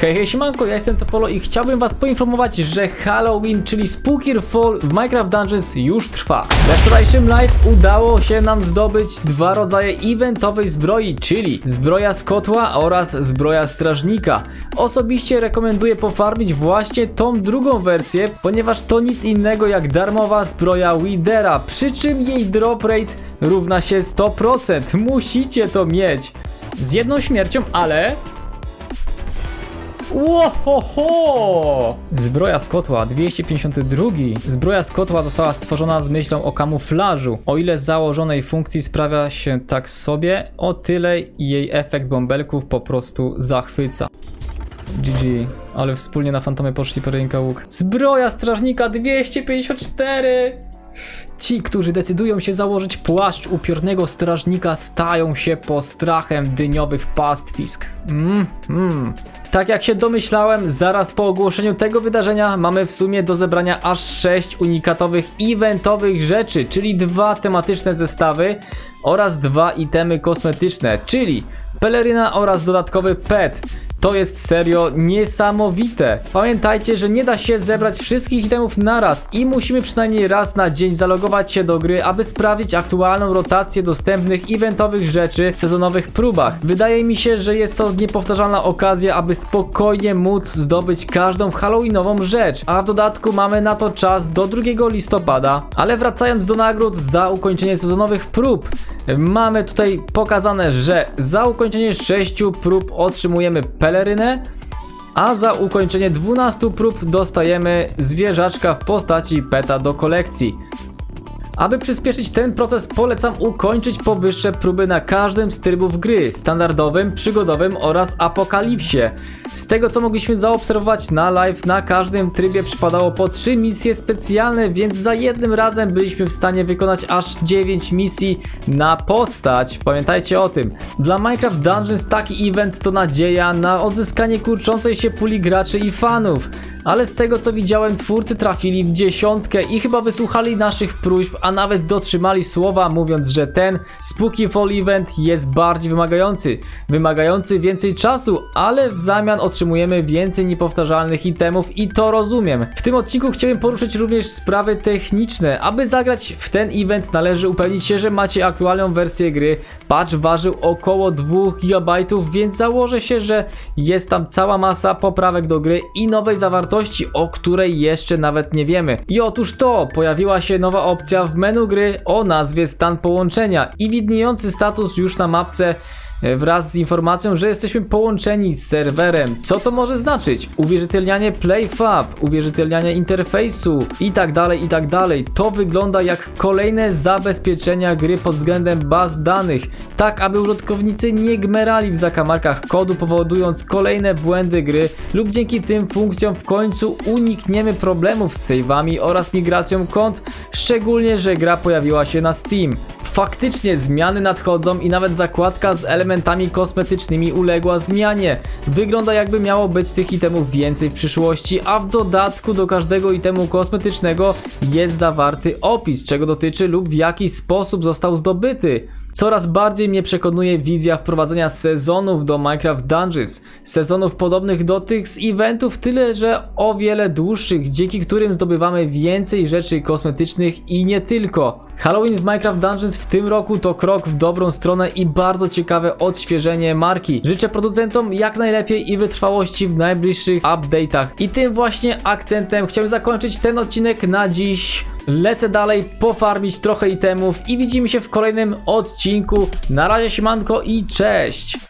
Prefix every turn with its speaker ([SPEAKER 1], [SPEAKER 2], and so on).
[SPEAKER 1] Hej, hej, siemanko, ja jestem Topolo i chciałbym was poinformować, że Halloween, czyli Spooky Fall w Minecraft Dungeons już trwa. We wczorajszym live udało się nam zdobyć dwa rodzaje eventowej zbroi, czyli zbroja z kotła oraz zbroja strażnika. Osobiście rekomenduję pofarmić właśnie tą drugą wersję, ponieważ to nic innego jak darmowa zbroja Widera, przy czym jej drop rate równa się 100%. Musicie to mieć. Z jedną śmiercią, ale Łohoho! Zbroja z kotła 252. Zbroja z kotła została stworzona z myślą o kamuflażu. O ile założonej funkcji sprawia się tak sobie, o tyle jej efekt bąbelków po prostu zachwyca. GG, ale wspólnie na fantomę poszli po ręka łuk. Zbroja strażnika 254! Ci, którzy decydują się założyć płaszcz upiornego strażnika, stają się postrachem dyniowych pastwisk. Mm, mm. Tak jak się domyślałem, zaraz po ogłoszeniu tego wydarzenia mamy w sumie do zebrania aż 6 unikatowych eventowych rzeczy, czyli dwa tematyczne zestawy oraz dwa itemy kosmetyczne, czyli peleryna oraz dodatkowy pet. To jest serio niesamowite. Pamiętajcie, że nie da się zebrać wszystkich itemów naraz i musimy przynajmniej raz na dzień zalogować się do gry, aby sprawdzić aktualną rotację dostępnych eventowych rzeczy w sezonowych próbach. Wydaje mi się, że jest to niepowtarzalna okazja, aby spokojnie móc zdobyć każdą halloweenową rzecz, a w dodatku mamy na to czas do 2 listopada. Ale wracając do nagród za ukończenie sezonowych prób, mamy tutaj pokazane, że za ukończenie 6 prób otrzymujemy pelerynę, a za ukończenie 12 prób dostajemy zwierzaczka w postaci peta do kolekcji. Aby przyspieszyć ten proces polecam ukończyć powyższe próby na każdym z trybów gry, standardowym, przygodowym oraz apokalipsie. Z tego co mogliśmy zaobserwować na live, na każdym trybie przypadało po 3 misje specjalne, więc za jednym razem byliśmy w stanie wykonać aż 9 misji na postać. Pamiętajcie o tym. Dla Minecraft Dungeons taki event to nadzieja na odzyskanie kurczącej się puli graczy i fanów. Ale z tego co widziałem, twórcy trafili w dziesiątkę i chyba wysłuchali naszych próśb, a nawet dotrzymali słowa, mówiąc, że ten Spooky Fall Event jest bardziej wymagający. Wymagający więcej czasu, ale w zamian otrzymujemy więcej niepowtarzalnych itemów i to rozumiem. W tym odcinku chciałem poruszyć również sprawy techniczne. Aby zagrać w ten event należy upewnić się, że macie aktualną wersję gry. Patch ważył około 2 GB, więc założę się, że jest tam cała masa poprawek do gry i nowej zawartości, o której jeszcze nawet nie wiemy. I otóż to, pojawiła się nowa opcja w menu gry o nazwie stan połączenia i widniejący status już na mapce wraz z informacją, że jesteśmy połączeni z serwerem. Co to może znaczyć? Uwierzytelnianie PlayFab, uwierzytelnianie interfejsu i tak dalej, i tak dalej. To wygląda jak kolejne zabezpieczenia gry pod względem baz danych, tak aby użytkownicy nie gmerali w zakamarkach kodu, powodując kolejne błędy gry lub dzięki tym funkcjom w końcu unikniemy problemów z save'ami oraz migracją kont, szczególnie, że gra pojawiła się na Steam. Faktycznie zmiany nadchodzą i nawet zakładka z elementami kosmetycznymi uległa zmianie. Wygląda jakby miało być tych itemów więcej w przyszłości, a w dodatku do każdego itemu kosmetycznego jest zawarty opis, czego dotyczy lub w jaki sposób został zdobyty. Coraz bardziej mnie przekonuje wizja wprowadzenia sezonów do Minecraft Dungeons. Sezonów podobnych do tych z eventów, tyle że o wiele dłuższych, dzięki którym zdobywamy więcej rzeczy kosmetycznych i nie tylko. Halloween w Minecraft Dungeons w tym roku to krok w dobrą stronę i bardzo ciekawe odświeżenie marki. Życzę producentom jak najlepiej i wytrwałości w najbliższych update'ach. I tym właśnie akcentem chciałem zakończyć ten odcinek na dziś. Lecę dalej, pofarmić trochę itemów i widzimy się w kolejnym odcinku. Na razie siemanko i cześć!